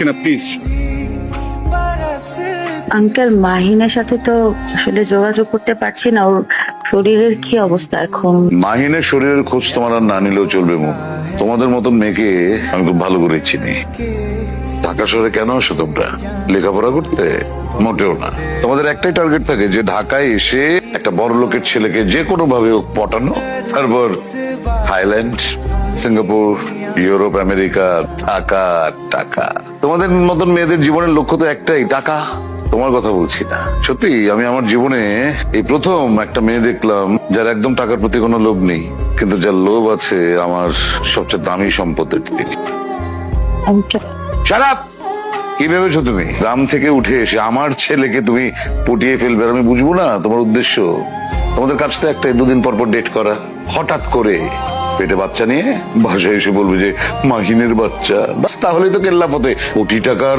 কিনা please uncle মাহিনের সাথে তো আসলে যোগাযোগ করতে পারছি না ওর শরীরের কি অবস্থা এখন? মাহিনের শরীরের খোঁজ তোমার আর না নিলেও চলবে মু তোমাদের মতন মেয়েকে আমি খুব ভালো করে চিনি। ঢাকা শহরে কেন আসো তোমরা? লেখাপড়া করতে? মোটেও না। তোমাদের একটাই টার্গেট থাকে যে ঢাকায় এসে একটা বড় লোকের ছেলেকে যে কোনো ভাবে পটানো তারপর থাইল্যান্ড, সিঙ্গাপুর, ইউরোপ, আমেরিকা টাকা টাকা তোমাদের মতন মেয়েদের জীবনের লক্ষ্য তো একটাই, টাকা। তোমার কথা বলছি না। সত্যি, আমি আমার জীবনে এই প্রথম একটা মেয়ে দেখলাম যার একদম টাকার প্রতি কোনো লোভ নেই, কিন্তু যার লোভ আছে আমার সবচেয়ে দামি সম্পদের দিকে। কি ভেবেছো তুমি? গ্রাম থেকে উঠে এসে আমার ছেলেকে তুমি পটিয়ে ফেলবে আমি বুঝব না তোমার উদ্দেশ্য? তোমাদের কাছ তো একটা দুদিন পর পর ডেট করা। হঠাৎ করে পেটে বাচ্চা নিয়ে বাসায় এসে বলবে যে, মাহিনের বাচ্চা। বাস তাহলেই তো কেল্লা পথে কোটি টাকার